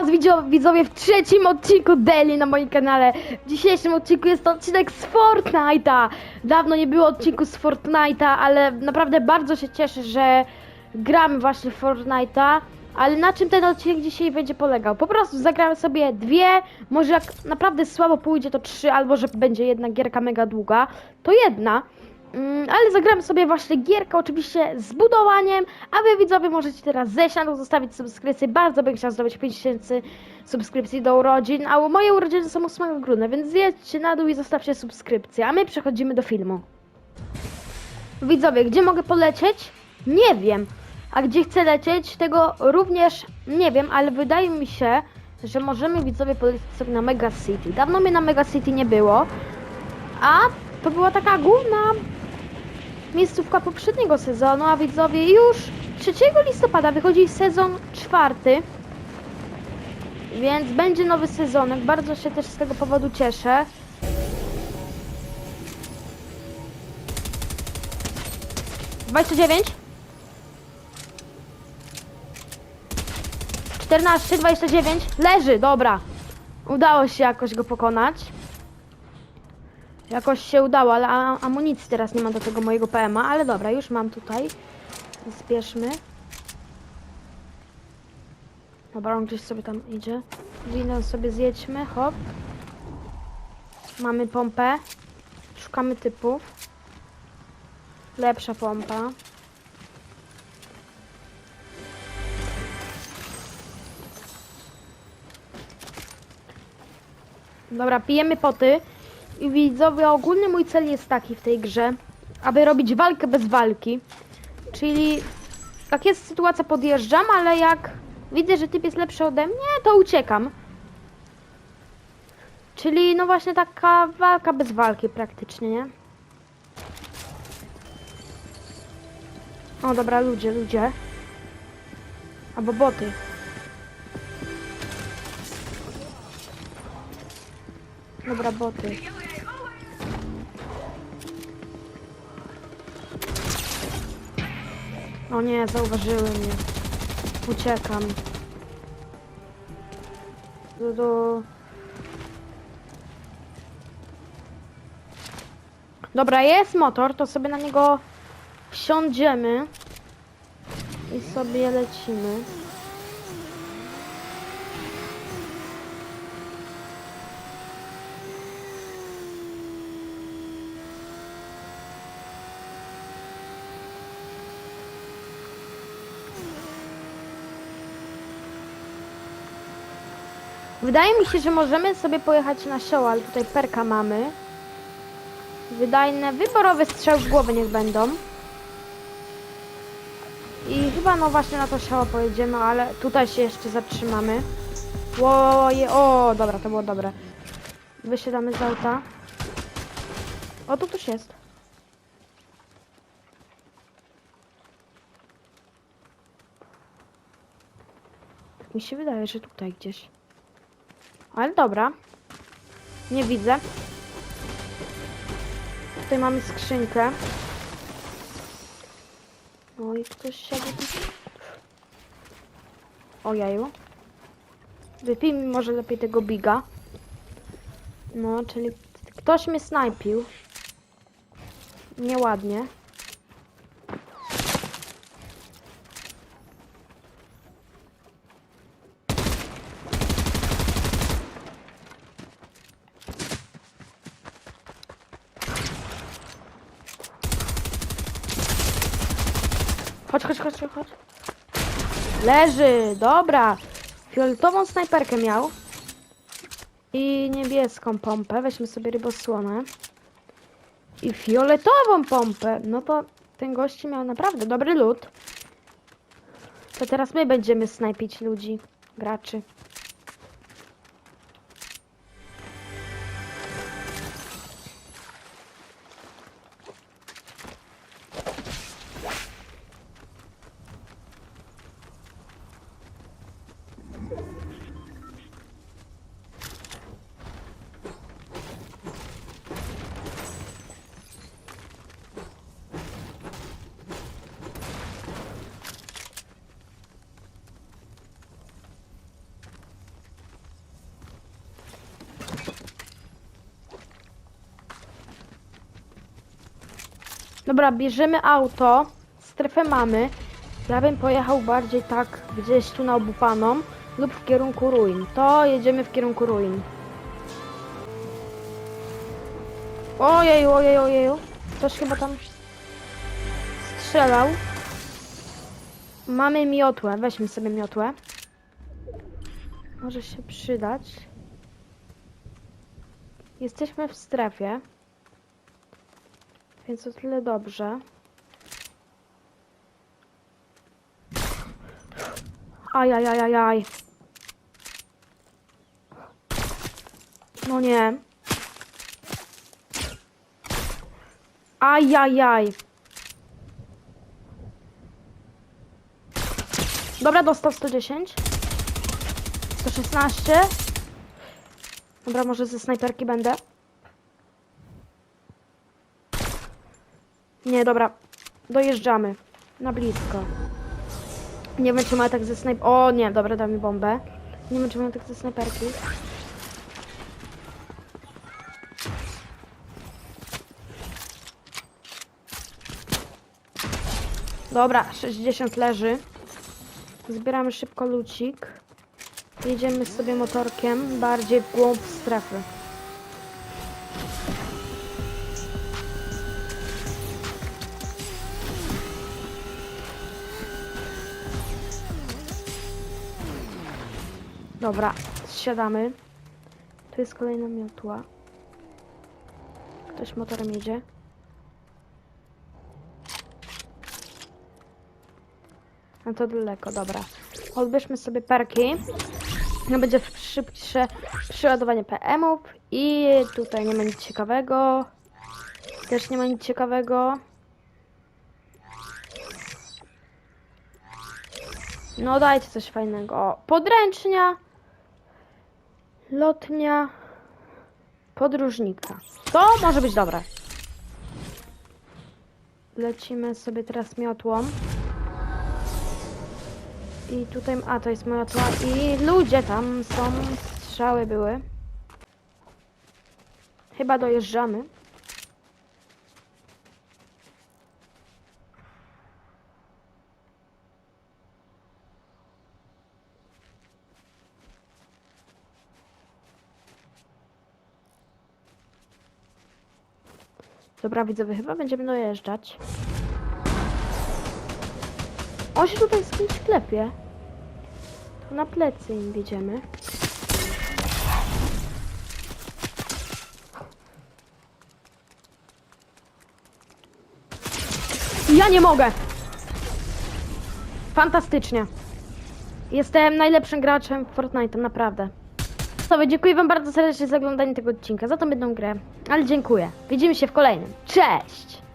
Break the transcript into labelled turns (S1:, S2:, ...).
S1: Was widzowie w trzecim odcinku Daily na moim kanale. W dzisiejszym odcinku jest to odcinek z Fortnite'a. Dawno nie było odcinku z Fortnite'a, ale naprawdę bardzo się cieszę, że gramy właśnie Fortnite'a. Ale na czym ten odcinek dzisiaj będzie polegał? Po prostu zagramy sobie dwie, może jak naprawdę słabo pójdzie to trzy, albo że będzie jedna gierka mega długa, to jedna. Mm, ale zagramy sobie właśnie gierkę oczywiście z budowaniem, a wy widzowie możecie teraz dół, zostawić subskrypcję. Bardzo bym chciał zdobyć 5000 subskrypcji do urodzin, a moje urodziny są 8 grudnia, więc zjedźcie na dół i zostawcie subskrypcję, a my przechodzimy do filmu. Widzowie, gdzie mogę polecieć? Nie wiem. A gdzie chcę lecieć, tego również nie wiem, ale wydaje mi się, że możemy widzowie polecieć sobie na Mega City. Dawno mnie na Mega City nie było, a to była taka główna miejscówka poprzedniego sezonu, a widzowie już 3 listopada wychodzi sezon czwarty. Więc będzie nowy sezonek. Bardzo się też z tego powodu cieszę. Dwadzieścia dziewięć. 14, 29. Leży, dobra. Udało się jakoś go pokonać. Jakoś się udało, ale amunicji teraz nie mam do tego mojego PMA, ale dobra, już mam tutaj. Zbierzmy. Dobra, on gdzieś sobie tam idzie. Winę sobie zjedźmy, hop. Mamy pompę. Szukamy typów. Lepsza pompa. Dobra, pijemy poty. I widzowie, ogólny mój cel jest taki w tej grze, aby robić walkę bez walki. Czyli jak jest sytuacja, podjeżdżam, ale jak widzę, że typ jest lepszy ode mnie, to uciekam. Czyli no właśnie taka walka bez walki praktycznie, nie? O dobra, ludzie, ludzie. Albo boty. Dobra, boty. O nie, zauważyły mnie. Uciekam. Do, do... Dobra, jest motor, to sobie na niego wsiądziemy i sobie lecimy. Wydaje mi się, że możemy sobie pojechać na show, ale tutaj perka mamy. Wydajne, wyborowe strzały w głowę niech będą. I chyba no właśnie na to show pojedziemy, ale tutaj się jeszcze zatrzymamy. Łoje, o, dobra, to było dobre. Wysiadamy z auta. O, tu ktoś jest. Mi się wydaje, że tutaj gdzieś. Ale dobra. Nie widzę. Tutaj mamy skrzynkę. No i ktoś tu. Ojeju. Wypijmy może lepiej tego biga. No, czyli ktoś mnie snajpił. Nieładnie. Chodź, chodź, chodź. Leży, dobra. Fioletową snajperkę miał. I niebieską pompę. Weźmy sobie rybosłonę. I fioletową pompę. No to ten gości miał naprawdę dobry lód. To teraz my będziemy snajpić ludzi, graczy. Dobra, bierzemy auto. Strefę mamy. Ja bym pojechał bardziej tak gdzieś tu na obupaną lub w kierunku ruin. To jedziemy w kierunku ruin. Ojeju, ojeju, ojeju. Ktoś chyba tam strzelał. Mamy miotłę. Weźmy sobie miotłę. Może się przydać. Jesteśmy w strefie. Więc o tyle dobrze. Ajajajajaj. No nie. Ajajaj. Dobra, dostał 110. 116. Dobra, może ze snajperki będę. Nie, dobra. Dojeżdżamy. Na blisko. Nie wiem, czy ma tak ze snajp... O, nie, dobra, da mi bombę. Nie wiem, czy mają tak ze snajperki. Dobra, 60 leży. Zbieramy szybko lucik. Jedziemy sobie motorkiem bardziej w głąb strefy. Dobra, zsiadamy. Tu jest kolejna miotła. Ktoś motorem jedzie. No to daleko, dobra. Odbierzmy sobie perki. No będzie szybsze przeładowanie PM-ów. I tutaj nie ma nic ciekawego. Też nie ma nic ciekawego. No dajcie coś fajnego. O, podręcznia. Lotnia. Podróżnika. To może być dobre. Lecimy sobie teraz miotłą. I tutaj, a to jest miotła i ludzie tam są, strzały były. Chyba dojeżdżamy. Dobra, widzowie, chyba będziemy dojeżdżać. On się tutaj z kimś klepie. To na plecy im wiedziemy. Ja nie mogę! Fantastycznie. Jestem najlepszym graczem w Fortnite, naprawdę. Sobie dziękuję wam bardzo serdecznie za oglądanie tego odcinka, za tą jedną grę. Ale dziękuję. Widzimy się w kolejnym. Cześć!